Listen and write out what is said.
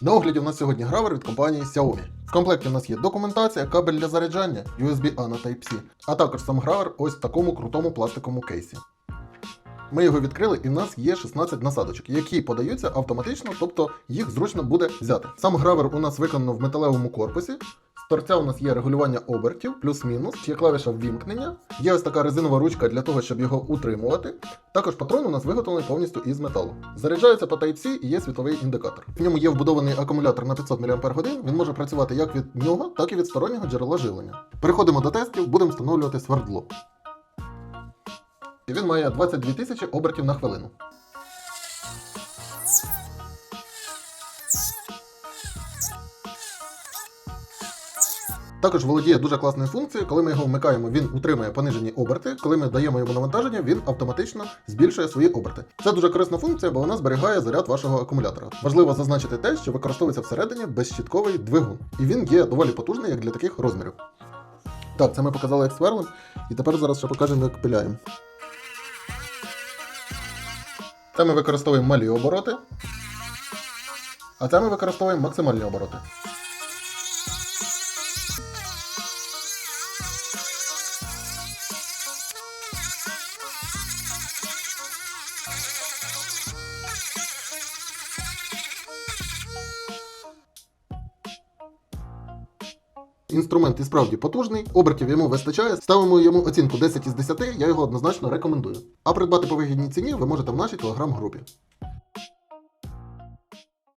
На огляді у нас сьогодні гравер від компанії Xiaomi. В комплекті у нас є документація, кабель для заряджання, USB-A на Type-C, а також сам гравер ось в такому крутому пластиковому кейсі. Ми його відкрили, і в нас є 16 насадочок, які подаються автоматично, тобто їх зручно буде взяти. Сам гравер у нас виконано в металевому корпусі. Торця у нас є регулювання обертів, плюс-мінус, є клавіша ввімкнення, є ось така резинова ручка для того, щоб його утримувати. Також патрон у нас виготовлений повністю із металу. Заряджається по Type-C і є світловий індикатор. В ньому є вбудований акумулятор на 500 мАч, він може працювати як від нього, так і від стороннього джерела живлення. Переходимо до тестів, будемо встановлювати свердло. Він має 22 тисячі обертів на хвилину. Також володіє дуже класною функцією. Коли ми його вмикаємо, він утримує понижені оберти. Коли ми даємо йому навантаження, він автоматично збільшує свої оберти. Це дуже корисна функція, бо вона зберігає заряд вашого акумулятора. Важливо зазначити те, що використовується всередині безщітковий двигун, і він є доволі потужний як для таких розмірів. Так, це ми показали як сверлим, і тепер зараз ще покажемо, як пиляємо. Це ми використовуємо малі обороти, а це ми використовуємо максимальні обороти. Інструмент і справді потужний, обертів йому вистачає. Ставимо йому оцінку 10 із 10, я його однозначно рекомендую. А придбати по вигідній ціні ви можете в нашій телеграм-групі.